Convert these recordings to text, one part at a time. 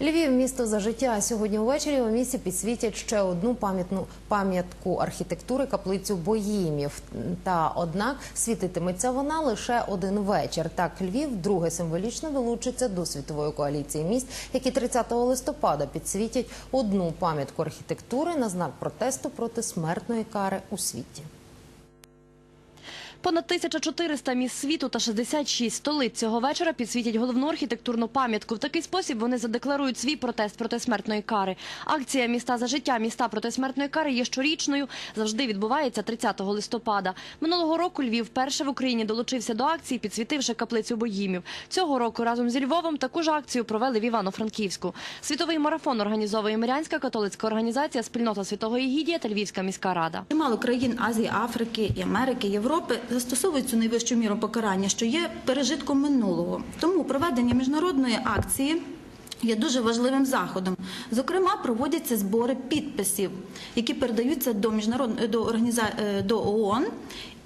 Львів місто за життя. Сьогодні увечері у місті підсвітять ще одну пам'ятну пам'ятку архітектури каплицю Боїмів. Та однак світитиметься вона лише один вечір. Так Львів друге символічно долучиться до світової коаліції міст, які 30 листопада підсвітять одну пам'ятку архітектури на знак протесту проти смертної кари у світі. Понад 1400 міст світу та 66 столиць цього вечора підсвітять головну архітектурну пам'ятку. В такий спосіб вони задекларують свій протест проти смертної кари. Акція «Міста за життя. Міста проти смертної кари» є щорічною. Завжди відбувається 30 листопада. Минулого року Львів вперше в Україні долучився до акції, підсвітивши каплицю Боїмів. Цього року разом зі Львовом таку ж акцію провели в Івано-Франківську. Світовий марафон організовує Мирянська католицька організація «Спільнота Святого Єгідія» та Львівська міська рада. Чимало країн Азії, Африки, Америки, Європи застосовують цю найвищу міру покарання, що є пережитком минулого. Тому проведення міжнародної акції. Є дуже важливим заходом. Зокрема, проводяться збори підписів, які передаються до міжнародної до організа... е, до ООН.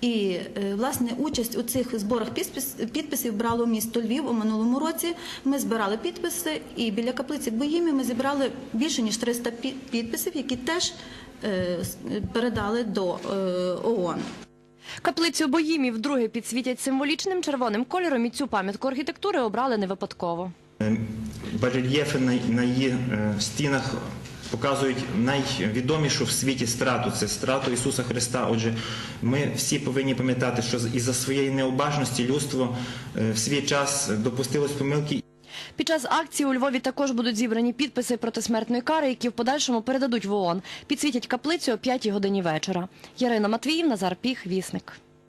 І е, власне участь у цих зборах підпис- підписів брало місто Львів у минулому році. Ми збирали підписи, і біля каплиці Боїмі ми зібрали більше ніж 300 підписів, які теж е, передали до ООН. Каплицю Боїмів вдруге підсвітять символічним червоним кольором і цю пам'ятку архітектури обрали не випадково. Е, Барельєфи на, на її е, стінах показують найвідомішу в світі страту. Це страту Ісуса Христа. Отже, ми всі повинні пам'ятати, що із за своєї необажності людство е, в свій час допустилось помилки Під час акції у Львові також будуть зібрані підписи проти смертної кари, які в подальшому передадуть в ООН. Підсвітять каплицю о 5 годині вечора. Ярина Матвіїв, Назар Піх, Вісник.